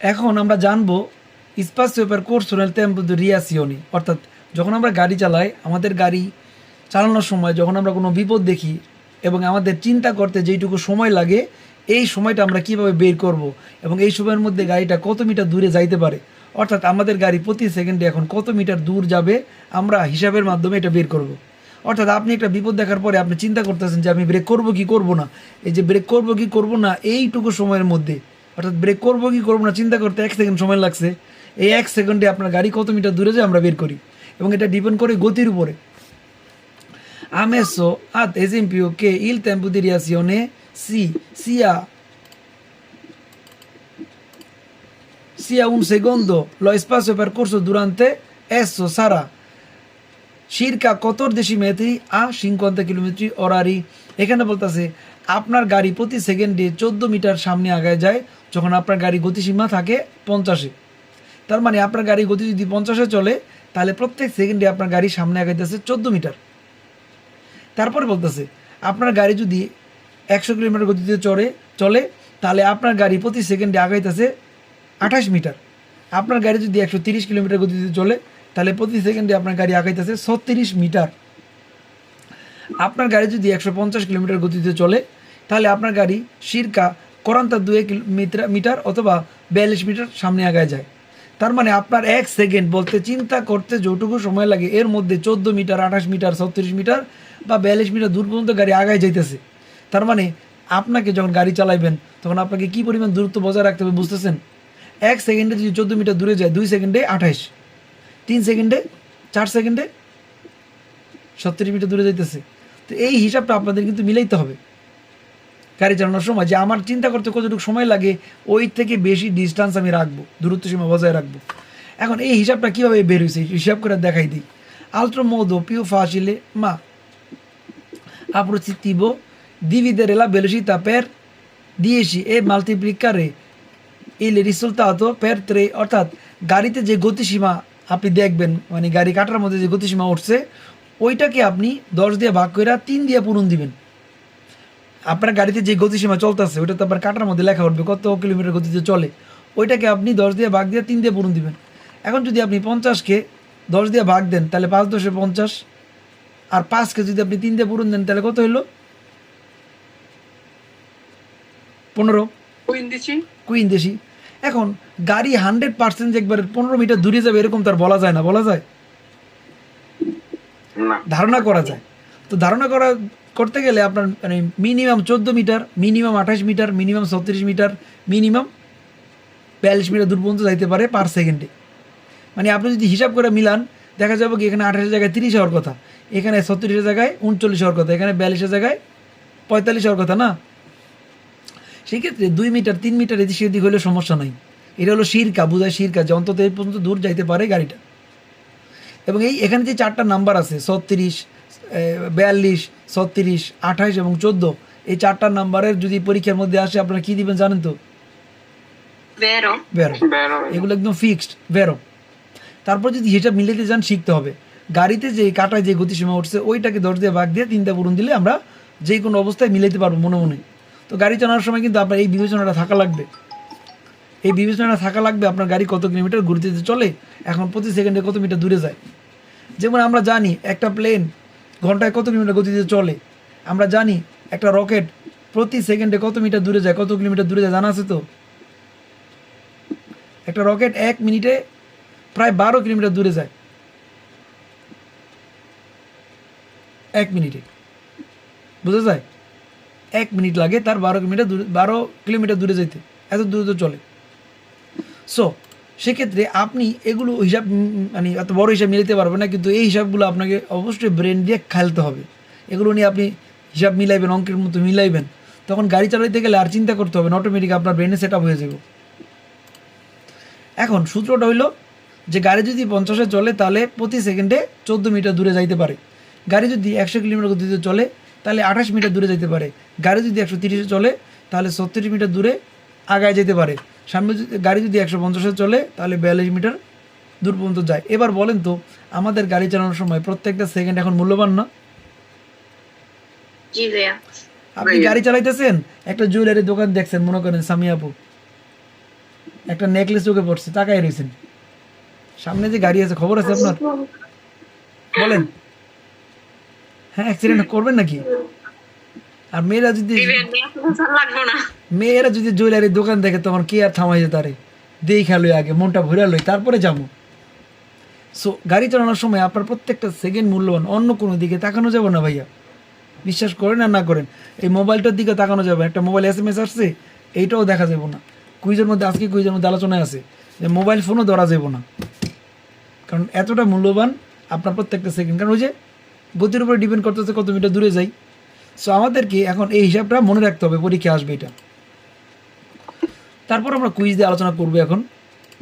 এখন আমরা জানব স্পাসিও nel tempo di reazione অর্থাৎ যখন আমরা গাড়ি চালাই, আমাদের গাড়ি চালানোর সময় যখন আমরা কোনো বিপদ দেখি এবং আমাদের চিন্তা করতে যেইটুকু সময় লাগে, এই সময়টা আমরা কীভাবে বের করব এবং এই সময়ের মধ্যে গাড়িটা কত মিটার দূরে যাইতে পারে? অর্থাৎ আমাদের গাড়ি প্রতি সেকেন্ডে এখন কত মিটার দূর যাবে আমরা হিসাবের মাধ্যমে এটা বের করব। অর্থাৎ আপনি একটা বিপদ দেখার পরে আপনি চিন্তা করতেছেন যে আমি ব্রেক করব কি করব না? এই যে ব্রেক করব কি করব না, এইটুকু সময়ের মধ্যে অর্থাৎ ব্রেক করব কি করব না, চিন্তা করতে এক সেকেন্ড সময় লাগছে। এই এক সেকেন্ডে আপনার গাড়ি কত মিটার দূরে যায় আমরা বের করি। এবং এটা ডিপেন্ড করে গতির উপরে। আমেসো আত এজিম্পিও কে ইল টেম্পু সি সিয়া সিয়া উন সেগন্দ ল স্পাসো পারকোর্সো দুরান্তে এসো সারা সিরকা কতর দেশি মেয়েতে আ সিংকান্ত কিলোমিটার অরারি এখানে বলতেছে আপনার গাড়ি প্রতি সেকেন্ডে চোদ্দ মিটার সামনে আগায় যায়, যখন আপনার গাড়ি গতিসীমা থাকে পঞ্চাশে। তার মানে আপনার গাড়ি গতি যদি পঞ্চাশে চলে, তাহলে প্রত্যেক সেকেন্ডে আপনার গাড়ি সামনে আগাইতেছে চোদ্দ মিটার। তারপরে বলতেছে, আপনার গাড়ি যদি একশো কিলোমিটার গতিতে চড়ে, চলে, তাহলে আপনার গাড়ি প্রতি সেকেন্ডে আগাইতেছে আঠাশ মিটার। আপনার গাড়ি যদি একশো তিরিশ কিলোমিটার গতিতে চলে, তাহলে প্রতি সেকেন্ডে আপনার গাড়ি আগাইতেছে ছত্রিশ মিটার। আপনার গাড়ি যদি একশো পঞ্চাশ কিলোমিটার গতিতে চলে তাহলে আপনার গাড়ি সিরকা কোরান্তা দুয়ে মিটার অথবা বিয়াল্লিশ মিটার সামনে আগায় যায়। তার মানে আপনার এক সেকেন্ড বলতে চিন্তা করতে যতটুকু সময় লাগে, এর মধ্যে চোদ্দ মিটার, আঠাশ মিটার, ছত্রিশ মিটার বা বিয়াল্লিশ মিটার দূর পর্যন্ত গাড়ি আগায় যাইতেছে। তার মানে আপনাকে যখন গাড়ি চালাইবেন, তখন আপনাকে কি পরিমাণ দূরত্ব বজায় রাখতে হবে বুঝতেছেন? এক সেকেন্ডে যদি চোদ্দ মিটার দূরে যায়, দুই সেকেন্ডে আঠাইশ তিন সেকেন্ডে চার সেকেন্ডে সত্তর মিটার দূরে যাইতেছে। তো এই হিসাবটা আপনাদের কিন্তু মিলাইতে হবে। গাড়ি চালানোর সময় যে আমার চিন্তা করতে কতটুকু সময় লাগে, ওই থেকে বেশি ডিস্টেন্স আমি রাখব, দূরত্ব সীমা বজায় রাখব। এখন এই হিসাবটা কীভাবে বের হয়েছে? হিসাব করে দেখাই দিই। Altro modo più facile ma approssimativo dividere la velocità per 10 e moltiplicare il risultato per 3 অর্থাৎ গাড়িতে যে গতিসীমা আপনি দেখবেন মানে গাড়ি কাটার মধ্যে যে গতিসীমা উঠছে, ওইটাকে আপনি দশ দিয়ে ভাগ করে তিন দিয়ে পূরণ দিবেন। আপনার গাড়িতে যে গতিসীমা চলতেছে ওইটা তো আবার কাটার মধ্যে লেখা উঠবে কত কিলোমিটার গতিতে চলে। ওইটাকে আপনি দশ দিয়ে ভাগ দিয়ে তিন দিয়ে পূরণ দিবেন। এখন যদি আপনি পঞ্চাশকে দশ দিয়ে ভাগ দেন তাহলে পাঁচ দশে পঞ্চাশ। আর পাঁচকে যদি আপনি তিন দিয়ে পূরণ দেন তাহলে কত হইল? পনেরো? কুইন দেশি এখন গাড়ি হান্ড্রেড পার্সেন্ট একবার পনেরো মিটার দূরে যাবে এরকম তার বলা যায় না বলা যায়? না। ধারণা করা যায়। তো ধারণা করা করতে গেলে আপনার মানে মিনিমাম চোদ্দ মিটার মিনিমাম আঠাশ মিটার মিনিমাম ছত্রিশ মিটার মিনিমাম বিয়াল্লিশ মিটার দূর পর্যন্ত যাইতে পারে পার সেকেন্ডে মানে আপনি যদি হিসাব করে মিলান, দেখা যাবে কি এখানে আঠাশের জায়গায় তিরিশ হওয়ার কথা, এখানে ছত্রিশের জায়গায় উনচল্লিশ হওয়ার কথা, এখানে বিয়াল্লিশের জায়গায় পঁয়তাল্লিশ হওয়ার কথা না? সেক্ষেত্রে দুই মিটার, তিন মিটার এদিক সেদিক হলে সমস্যা নাই। এটা হলো শিরকা বোঝায় শিরকা যে অন্তত এই পর্যন্ত দূর যাইতে পারে গাড়িটা। এবং এই এখানে যে চারটা নাম্বার আছে, ছত্রিশ বিয়াল্লিশ ছত্রিশ আঠাইশ এবং চোদ্দ। এই চারটা নাম্বারের যদি পরীক্ষার মধ্যে আসে আপনারা কী দিবেন জানেন তো? বেরো এগুলো একদম ফিক্সড বেরো তারপর যদি হিসাব মিলাতে যান শিখতে হবে। গাড়িতে যে কাটায় যে গতিসীমা উঠছে ওইটাকে দশ দিয়ে ভাগ দিয়ে তিনটা পূরণ দিলে আমরা যে কোনো অবস্থায় মিলাইতে পারব মনে মনে। তো গাড়ি চালানোর সময় কিন্তু আপনার এই বিবেচনাটা থাকা লাগবে। এই বিবেচনাটা থাকা লাগবে আপনার গাড়ি কত কিলোমিটার ঘুরতে চলে এখন প্রতি সেকেন্ডে কত মিটার দূরে যায়। যেমন আমরা জানি একটা প্লেন ঘন্টায় কত কিলোমিটার গতিতে চলে? আমরা জানি একটা রকেট প্রতি সেকেন্ডে কত মিটার দূরে যায়, কত কিলোমিটার দূরে যায়, জানা আছে তো? একটা রকেট এক মিনিটে প্রায় বারো কিলোমিটার দূরে যায়। এক মিনিটে। বুঝা যায়? এক মিনিট লাগে তার বারো কিলোমিটার দূরে বারো কিলোমিটার দূরে যেতে এত দ্রুত চলে। সো সেক্ষেত্রে আপনি এগুলো হিসাব মানে এত বড় হিসাব মিলাতে পারবেন না, কিন্তু এই হিসাবগুলো আপনাকে অবশ্যই ব্রেন দিয়ে খেলতে হবে। এগুলো নিয়ে আপনি হিসাব মিলাইবেন, অঙ্কের মতো মিলাইবেন। তখন গাড়ি চালাইতে গেলে আর চিন্তা করতে হবে না অটোমেটিক আপনার ব্রেনে সেট হয়ে যাবে। এখন সূত্রটা হইল যে গাড়ি যদি পঞ্চাশে চলে, তাহলে প্রতি সেকেন্ডে চোদ্দ মিটার দূরে যাইতে পারে। গাড়ি যদি একশো কিলোমিটার গতিতে চলে, তাহলে আঠাশ মিটার দূরে যেতে পারে। গাড়ি যদি একশো চলে, তাহলে ছত্রিশ মিটার দূরে আগায় যেতে পারে। সামনে যদি গাড়ি যদি একশো পঞ্চাশে চলে তাহলে বিয়াল্লিশ মিটার দূর পর্যন্ত যায়। এবার বলেন তো আমাদের গাড়ি চালানোর সময় প্রত্যেকটা সেকেন্ড এখন মূল্যবান না? আপনি গাড়ি চালাইতেছেন? একটা জুয়েলারি দোকান দেখছেন মনে করেন সামি আপু। একটা নেকলেস চোখে পড়ছে তাকাই রয়েছেন। সামনে যে গাড়ি আছে খবর আছে আপনার? বলেন। হ্যাঁ অ্যাক্সিডেন্ট করবেন নাকি? আর মেয়েরা যদি মেয়েরা যদি জুয়েলারির দোকান দেখে তখন কে আর থামাই তারে দেই খেলো আগে মনটা ভরে লই তারপরে যাব। সো গাড়ি চালানোর সময় আপনার প্রত্যেকটা সেকেন্ড মূল্যবান অন্য কোনো দিকে তাকানো যাবে না ভাইয়া। বিশ্বাস করেন আর না করেন এই মোবাইলটার দিকে তাকানো যাবে। একটা মোবাইল এস এম এস আসছে এইটাও দেখা যাবে না। কুইজের মধ্যে আজকে কুইজের মধ্যে আলোচনায় আছে যে মোবাইল ফোনও ধরা যাবে না। কারণ এতটা মূল্যবান আপনার প্রত্যেকটা সেকেন্ড কারণ ওই যে গতির উপরে ডিপেন্ড করতেছে কত মিটার দূরে যাই। সো আমাদেরকে এখন এই হিসাবটা মনে রাখতে হবে, পরীক্ষা আসবে এটা। তারপর আমরা কুইজ দিয়ে আলোচনা করব এখন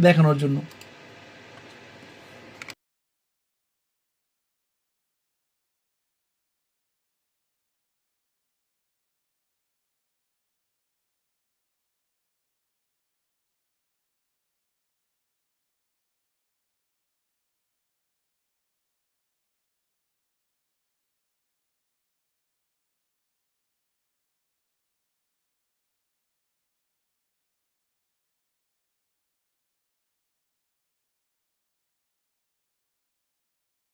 দেখানোর জন্য।